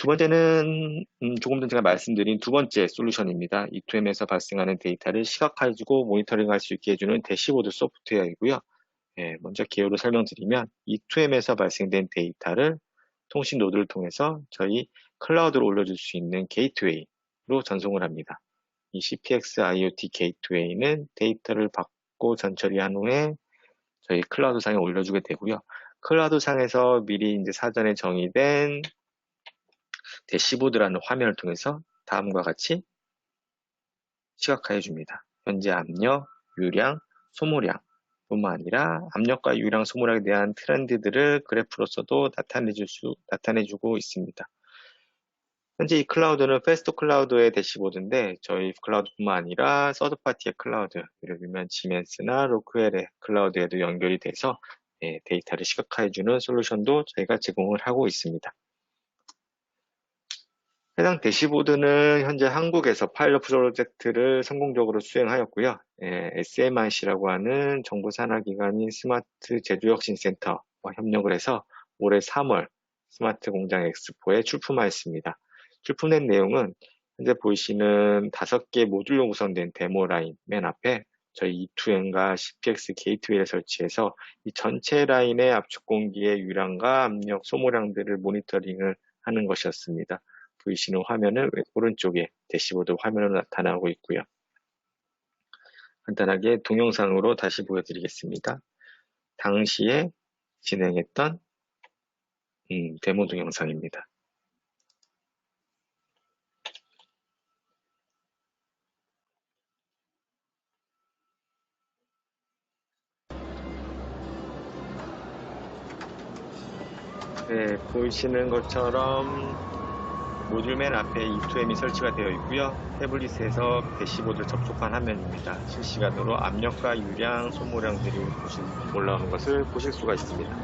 두 번째는 음, 조금 전 제가 말씀드린 두 번째 솔루션입니다. E2M에서 발생하는 데이터를 시각화해주고 모니터링할 수 있게 해주는 대시보드 소프트웨어이고요. 예, 먼저 개요를 설명드리면 E2M에서 발생된 데이터를 통신 노드를 통해서 저희 클라우드로 올려줄 수 있는 게이트웨이로 전송을 합니다. 이 CPX IoT 게이트웨이는 데이터를 받고 전처리한 후에 저희 클라우드 상에 올려주게 되고요. 클라우드 상에서 미리 이제 사전에 정의된 대시보드라는 화면을 통해서 다음과 같이 시각화해 줍니다. 현재 압력, 유량, 소모량 뿐만 아니라 압력과 유량, 소모량에 대한 트렌드들을 그래프로서도 나타내줄 수, 나타내주고 있습니다. 현재 이 클라우드는 페스토 클라우드의 대시보드인데 저희 클라우드뿐만 아니라 서드파티의 클라우드, 예를 들면 지멘스나 로크웰의 클라우드에도 연결이 돼서 예, 데이터를 시각화해주는 솔루션도 저희가 제공을 하고 있습니다. 해당 대시보드는 현재 한국에서 파일럿 프로젝트를 성공적으로 수행하였고요. 예, SMIC라고 하는 정부 산하 기관인 스마트 제조혁신센터와 협력을 해서 올해 3월 스마트 공장 엑스포에 출품하였습니다. 출품된 내용은 현재 보이시는 다섯 개 모듈로 구성된 데모 라인 맨 앞에 저희 E2N과 CPX 게이트웨이를 설치해서 이 전체 라인의 압축 공기의 유량과 압력 소모량들을 모니터링을 하는 것이었습니다. 보이시는 화면은 오른쪽에 대시보드 화면으로 나타나고 있고요. 간단하게 동영상으로 다시 보여드리겠습니다. 당시에 진행했던 음, 데모 동영상입니다. 네, 보이시는 것처럼 모듈 맨 앞에 E2M이 설치가 되어 있고요. 태블릿에서 대시보드를 접촉한 화면입니다. 실시간으로 압력과 유량, 소모량들이 올라오는 것을 보실 수가 있습니다.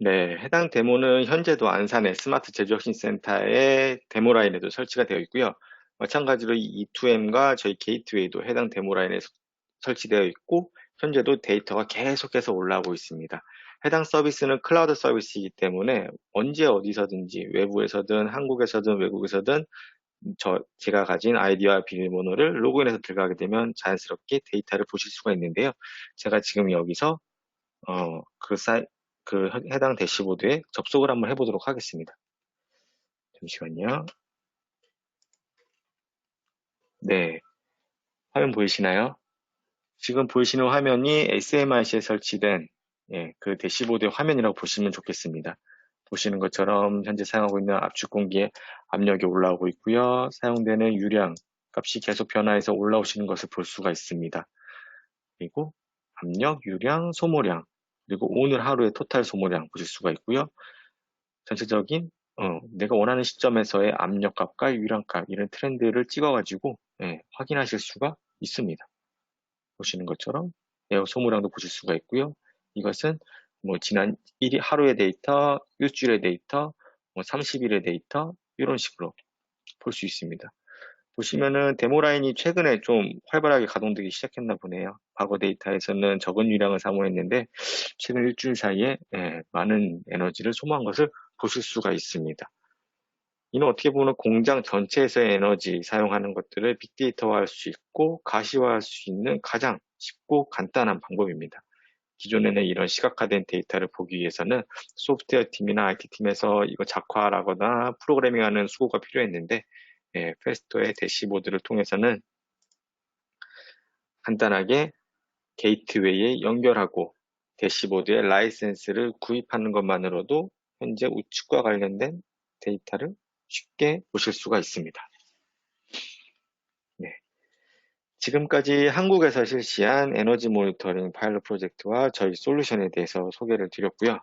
네, 해당 데모는 현재도 안산의 스마트 제조혁신센터의 데모 라인에도 설치가 되어 있고요. 마찬가지로 이 E2M과 저희 게이트웨이도 해당 데모 라인에 설치되어 있고 현재도 데이터가 계속해서 올라오고 있습니다. 해당 서비스는 클라우드 서비스이기 때문에 언제 어디서든지 외부에서든 한국에서든 외국에서든 저 제가 가진 아이디와 비밀번호를 로그인해서 들어가게 되면 자연스럽게 데이터를 보실 수가 있는데요. 제가 지금 여기서 어, 그 사이, 그 해당 대시보드에 접속을 한번 해보도록 하겠습니다. 잠시만요. 네. 화면 보이시나요? 지금 보이시는 화면이 SMIC에 설치된 예, 그 대시보드의 화면이라고 보시면 좋겠습니다. 보시는 것처럼 현재 사용하고 있는 압축 공기의 압력이 올라오고 있고요. 사용되는 유량 값이 계속 변화해서 올라오시는 것을 볼 수가 있습니다. 그리고 압력, 유량, 소모량 그리고 오늘 하루의 토탈 소모량 보실 수가 있고요. 전체적인 어, 내가 원하는 시점에서의 압력값과 유량값 이런 트렌드를 찍어가지고 예, 확인하실 수가 있습니다. 보시는 것처럼 에어 소모량도 보실 수가 있고요. 이것은 뭐 지난 1일 하루의 데이터, 일주일의 데이터, 뭐 30일의 데이터 이런 식으로 볼 수 있습니다. 보시면은 데모 라인이 최근에 좀 활발하게 가동되기 시작했나 보네요. 과거 데이터에서는 적은 유량을 사모했는데 최근 일주일 사이에 예, 많은 에너지를 소모한 것을 보실 수가 있습니다. 이는 어떻게 보면 공장 전체에서의 에너지 사용하는 것들을 빅데이터화할 수 있고 가시화할 수 있는 가장 쉽고 간단한 방법입니다. 기존에는 이런 시각화된 데이터를 보기 위해서는 소프트웨어 팀이나 IT 팀에서 이거 작화하거나 프로그래밍하는 수고가 필요했는데 예, 페스토의 대시보드를 통해서는 간단하게 게이트웨이에 연결하고 대시보드에 라이센스를 구입하는 것만으로도 현재 우측과 관련된 데이터를 쉽게 보실 수가 있습니다. 네. 지금까지 한국에서 실시한 에너지 모니터링 파일럿 프로젝트와 저희 솔루션에 대해서 소개를 드렸고요.